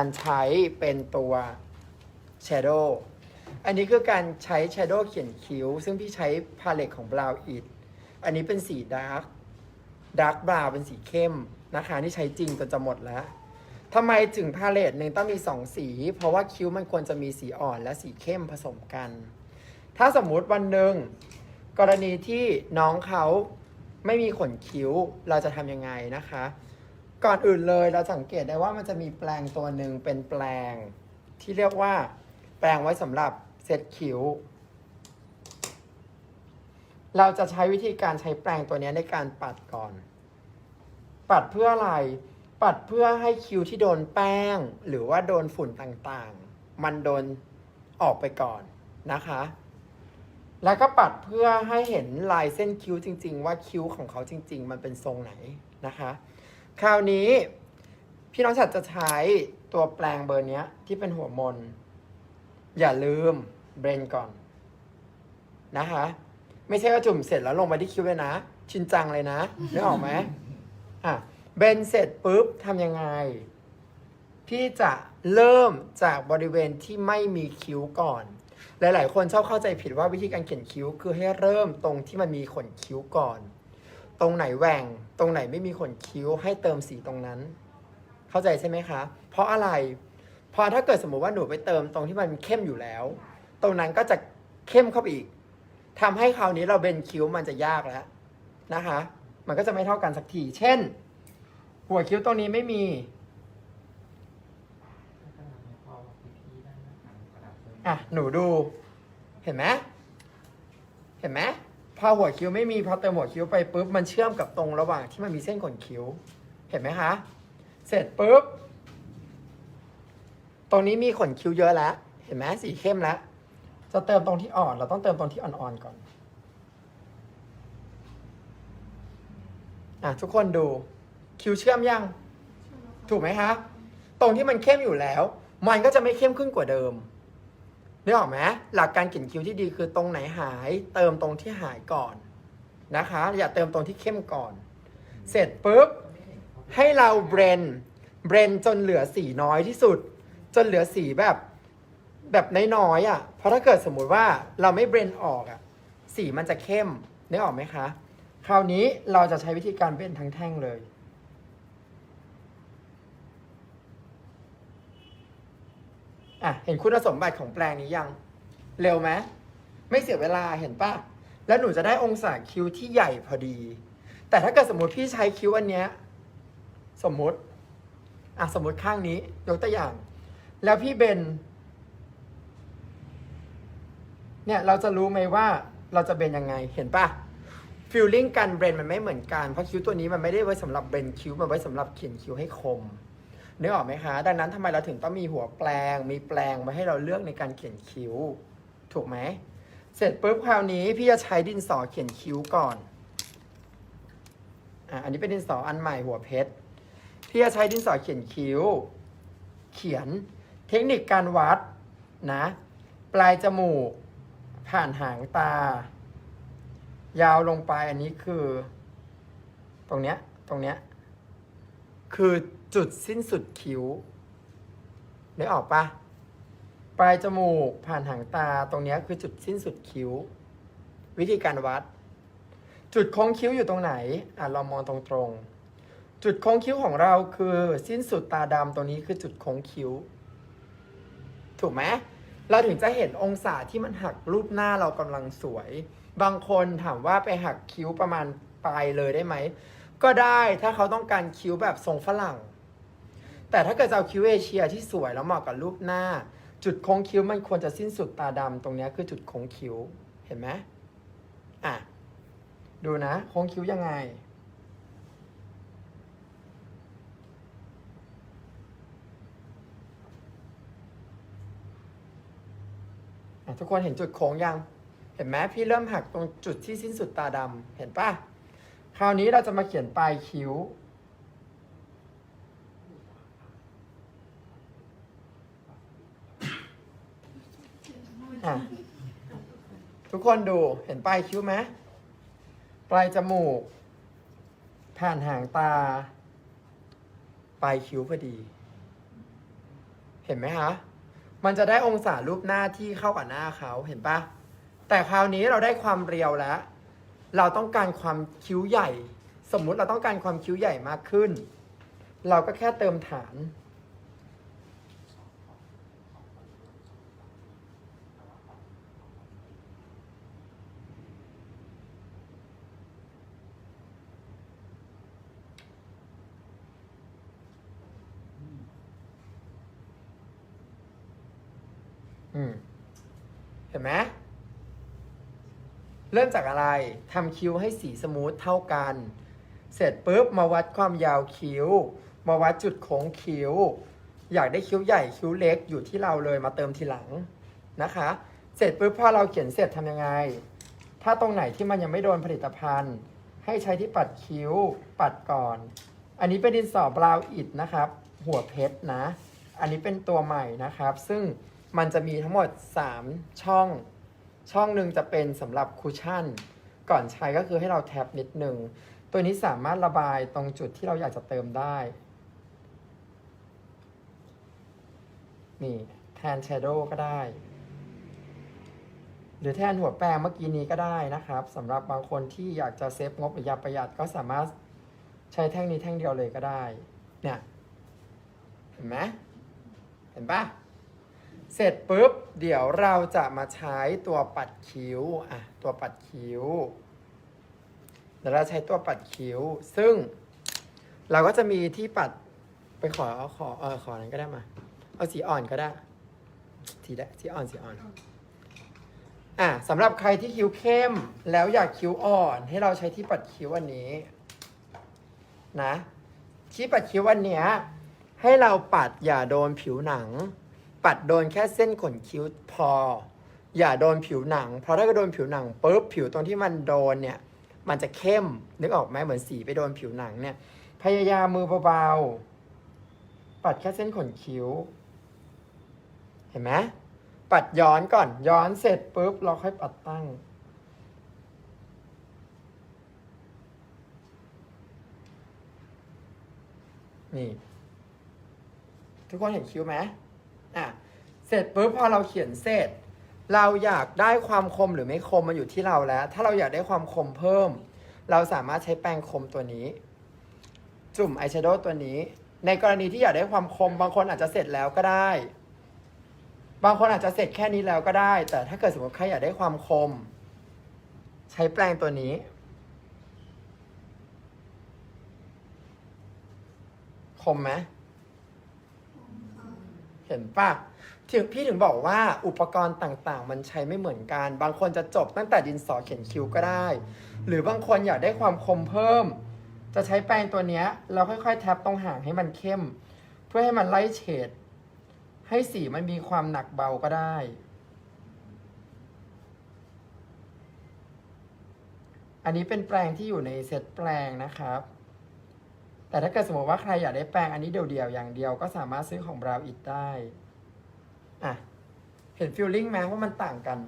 การใช้เป็นตัว Shadow อันนี้คือการใช้ Shadow เขียนคิ้ว ซึ่งพี่ใช้พาเลตของ Brow It อันนี้เป็นสี Dark Dark Brow เป็นสีเข้มนะคะที่ใช้จริงจนจะหมดแล้วทำไมถึงพาเลตหนึ่งต้องมีสองสี เพราะว่าคิ้วมันควรจะมีสีอ่อนและสีเข้มผสมกัน ถ้าสมมุติวันหนึ่งกรณีที่น้องเขาไม่มีขนคิ้วเราจะทำยังไงนะคะ ก่อนอื่นเลยเราสังเกตได้ว่ามันจะมีแปลงตัวหนึ่งเป็นแปลงที่เรียกว่า แปลงไว้สำหรับเซตคิ้ว เราจะใช้วิธีการใช้แปลงตัวนี้ในการปัดก่อน ปัดเพื่ออะไร ปัดเพื่อให้คิ้วที่โดนแป้ง หรือว่าโดนฝุ่นต่างๆ มันโดนออกไปก่อนนะคะ แล้วก็ปัดเพื่อให้เห็นลายเส้นคิ้วจริง ๆ ว่าคิ้วของเขาจริง ๆ มันเป็นทรงไหนนะคะ คราวนี้พี่น้องฉัดจะใช้ตัวแปลงเบอร์เนี้ยที่เป็นหัวมน อย่าลืมเบรนก่อนนะคะ ไม่ใช่ว่าจุ่มเสร็จแล้วลงไปที่คิ้วเลยนะ ชินจังเลยนะนึกออกไหมอะเบนเสร็จปุ๊บทำยังไง พี่จะเริ่มจากบริเวณที่ไม่มีคิ้วก่อน หลาย ๆ คนชอบเข้าใจผิดว่าวิธีการเขียนคิ้ว คือให้เริ่มตรงที่มันมีขนคิ้วก่อน ตรงไหนแหว่ง ตรงไหนไม่มีขนคิ้วให้เติมสีตรงนั้น เข้าใจใช่ไหมคะ เพราะอะไรพอถ้าเกิดสมมติว่าหนูไปเติมตรงที่มันเข้มอยู่แล้ว ตรงนั้นก็จะเข้มเข้าไปอีกทำให้คราวนี้เราเบนคิ้วมันจะยากแล้วนะคะ มันก็จะไม่เท่ากันสักที เช่น หัวคิ้วตรงนี้ไม่มีอะหนูดู เห็นไหมเห็นไหม พอหัวคิ้วไม่มีพอเติมหัวคิ้วไปปุ๊บมันเชื่อมกับตรงระหว่างที่มันมีเส้นขนคิ้ว เห็นไหมคะ เสร็จปุ๊บ ตรงนี้มีขนคิ้วเยอะแล้ว เห็นไหมสีเข้มแล้ว จะเติมตรงที่อ่อน เราต้องเติมตรงที่อ่อนๆก่อนอะทุกคนดูคิ้วเชื่อมยัง ถูกไหมคะ ตรงที่มันเข้มอยู่แล้ว มันก็จะไม่เข้มขึ้นกว่าเดิม นึกออกไหมหลักการเขียนคิ้วที่ดีคือตรงไหนหาย เติมตรงที่หายก่อนนะคะ อย่าเติมตรงที่เข้มก่อน เสร็จปุ๊บ ให้เราเบรนเบรนจนเหลือสีน้อยที่สุด จนเหลือสีแบบแบบน้อยๆอะเพราะถ้าเกิดสมมุติว่าเราไม่เบรนออกอะสีมันจะเข้มนึกออกไหมคะ คราวนี้เราจะใช้วิธีการเบรนทั้งแท่งเลย อะเห็นคุณสมบัติของแปลงนี้ยัง เร็วไหมไม่เสียเวลาเห็นปะแล้วหนูจะได้องศาคิ้วที่ใหญ่พอดี แต่ถ้าเกิดสมมติพี่ใช้คิ้วอันเนี้ยสมมติอะสมมติข้างนี้ยกตัวอย่าง แล้วพี่เบนเนี่ยเราจะรู้ไหมว่าเราจะเบนยังไงเห็นปะฟิลลิ่งการเบนมันไม่เหมือนกันเพราะคิ้วตัวนี้มันไม่ได้ไว้สำหรับเบนคิ้วมันไว้สำหรับเขียนคิ้วให้คม นึกออกไหมคะดังนั้นทำไมเราถึงต้องมีหัวแปลง มีแปลงมาให้เราเลือกในการเขียนคิ้ว ถูกไหม เสร็จปุ๊บคราวนี้พี่จะใช้ดินสอเขียนคิ้วก่อนอะอันนี้เป็นดินสออันใหม่หัวเพชรพี่จะใช้ดินสอเขียนคิ้ว เขียนเทคนิคการวัดนะ ปลายจมูก ผ่านหางตา ยาวลงไปอันนี้คือ ตรงเนี้ยตรงเนี้ยคือ จุดสิ้นสุดคิ้วนึกออกปะปลายจมูกผ่านหางตาตรงนี้คือจุดสิ้นสุดคิ้ว วิธีการวัด จุดโค้งคิ้วอยู่ตรงไหนอะเรามองตรงๆ จุดโค้งคิ้วของเราคือสิ้นสุดตาดำตรงนี้คือจุดโค้งคิ้ว ถูกไหมเราถึงจะเห็นองศาที่มันหักรูปหน้าเรากำลังสวย บางคนถามว่าไปหักคิ้วประมาณปลายเลยได้ไหม ก็ได้ถ้าเขาต้องการคิ้วแบบทรงฝรั่ง แต่ถ้าเกิดจะเอาคิ้วเอเชียที่สวยแล้วเหมาะกับรูปหน้า จุดโค้งคิ้วมันควรจะสิ้นสุดตาดำตรงนี้คือจุดโค้งคิ้วเห็นไหมอะดูนะ โค้งคิ้วยังไงอะทุกคนเห็นจุดโค้งยัง เห็นไหมพี่เริ่มหักตรงจุดที่สิ้นสุดตาดำเห็นปะคราวนี้เราจะมาเขียนปลายคิ้ว อะทุกคนดูเห็นปลายคิ้วไหมปลายจมูก ผ่านหางตา ปลายคิ้วพอดี เห็นไหมคะ มันจะได้องศารูปหน้าที่เข้ากับหน้าเขาเห็นปะแต่คราวนี้เราได้ความเรียวแล้ว เราต้องการความคิ้วใหญ่ สมมุติเราต้องการความคิ้วใหญ่มากขึ้น เราก็แค่เติมฐาน เห็นไหมเริ่มจากอะไรทำคิ้วให้สีสมูทเท่ากัน เสร็จปุ๊บมาวัดความยาวคิ้ว มาวัดจุดโค้งคิ้ว อยากได้คิ้วใหญ่คิ้วเล็กอยู่ที่เราเลยมาเติมทีหลังนะคะ เสร็จปุ๊บพอเราเขียนเสร็จทำยังไง ถ้าตรงไหนที่มันยังไม่โดนผลิตภัณฑ์ ให้ใช้ที่ปัดคิ้วปัดก่อน อันนี้เป็นดินสอบราวอิดนะครับ หัวเพชรนะ อันนี้เป็นตัวใหม่นะครับ ซึ่ง มันจะมีทั้งหมด 3 ช่อง ช่องหนึ่งจะเป็นสำหรับคูชั่น ก่อนใช้ก็คือให้เราแท็บนิดหนึ่ง ตัวนี้สามารถระบายตรงจุดที่เราอยากจะเติมได้ นี่แทน Shadow ก็ได้ หรือแทนหัวแปรงเมื่อกี้นี้ก็ได้นะครับสำหรับบางคนที่อยากจะเซฟงบหรืออยากประหยัดก็สามารถใช้แท่งนี้แท่งเดียวเลยก็ได้ เนี่ย เห็นไหมเห็นปะ เสร็จปุ๊บ เดี๋ยวเราจะมาใช้ตัวปัดคิ้วอะตัวปัดคิ้วเดี๋ยวเราใช้ตัวปัดคิ้ว ซึ่งเราก็จะมีที่ปัดไปขอเอาขอเออขอนั้นก็ได้มา เอาสีอ่อนก็ได้สีแดงสีอ่อนสีอ่อนอะสำหรับใครที่คิ้วเข้มแล้วอยากคิ้วอ่อน ให้เราใช้ที่ปัดคิ้วอันนี้นะที่ปัดคิ้วอันเนี้ยให้เราปัดอย่าโดนผิวหนัง ปัดโดนแค่เส้นขนคิ้วพอ อย่าโดนผิวหนัง เพราะถ้าโดนผิวหนังปุ๊บผิวตรงที่มันโดนเนี่ย มันจะเข้มนึกออกไหมเหมือนสีไปโดนผิวหนังเนี่ย พยายามมือเบาๆปัดแค่เส้นขนคิ้ว เห็นไหมปัดย้อนก่อน ย้อนเสร็จปุ๊บเราค่อยปัดตั้งนี่ ทุกคนเห็นคิ้วไหม อะเสร็จปุ๊บพอเราเขียนเสร็จ เราอยากได้ความคมหรือไม่คมมาอยู่ที่เราแล้ว ถ้าเราอยากได้ความคมเพิ่ม เราสามารถใช้แปรงคมตัวนี้ จุ่มอายแชโดว์ตัวนี้ ในกรณีที่อยากได้ความคม บางคนอาจจะเสร็จแล้วก็ได้ บางคนอาจจะเสร็จแค่นี้แล้วก็ได้ แต่ถ้าเกิดสมมติใครอยากได้ความคม ใช้แปรงตัวนี้คมไหม เห็นปะถึงพี่ถึงบอกว่าอุปกรณ์ต่างๆ มันใช้ไม่เหมือนกัน บางคนจะจบตั้งแต่ดินสอเขียนคิ้วก็ได้ หรือบางคนอยากได้ความคมเพิ่ม จะใช้แปรงตัวเนี้ยเราค่อยๆแท็บตรงห่างให้มันเข้ม เพื่อให้มันไล่เฉด ให้สีมันมีความหนักเบาก็ได้ อันนี้เป็นแปรงที่อยู่ในเซตแปรงนะครับ แต่ถ้าเกิดสมมติว่าใครอยากได้แปรงอันนี้เดี่ยวๆอย่างเดียวก็สามารถซื้อของบราวอิดได้อะเห็นฟิลลิ่งไหมว่ามันต่างกัน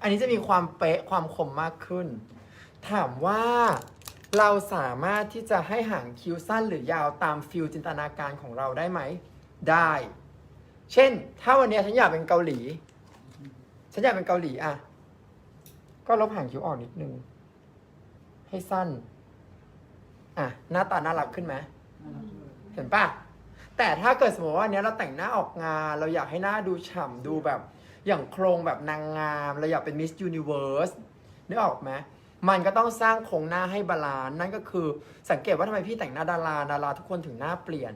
อันนี้จะมีความเป๊ะความคมมากขึ้น ถามว่าเราสามารถที่จะให้หางคิ้วสั้นหรือยาวตามฟิลจินตนาการของเราได้ไหม ได้ เช่น ถ้าวันนี้ฉันอยากเป็นเกาหลี ฉันอยากเป็นเกาหลีอะ ก็ลบหางคิ้วออกนิดนึง ให้สั้น อะหน้าตาน่ารักขึ้นไหมเห็นปะแต่ถ้าเกิดสมมติว่าวันเนี้ยเราแต่งหน้าออกงาน เราอยากให้หน้าดูฉ่ำดูแบบ อย่างโครงแบบนางงาม เราอยากเป็นมิส s u นิเวิร์สนึกออกไหมมันก็ต้องสร้างโครงหน้าให้บาลานซ์นั่นก็คือสังเกตว่าทำไมพี่แต่งหน้าดาราดาราทุกคนถึงหน้าเปลี่ยน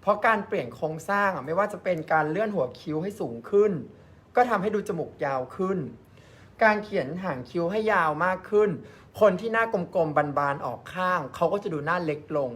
เพราะการเปลี่ยนโครงสร้างอะไม่ว่าจะเป็นการเลื่อนหัวคิ้วให้สูงขึ้น ก็ทำให้ดูจมูกยาวขึ้น การเขียนหางคิ้วให้ยาวมากขึ้น คนที่หน้ากลมๆบานๆออกข้าง เขาก็จะดูหน้าเล็กลง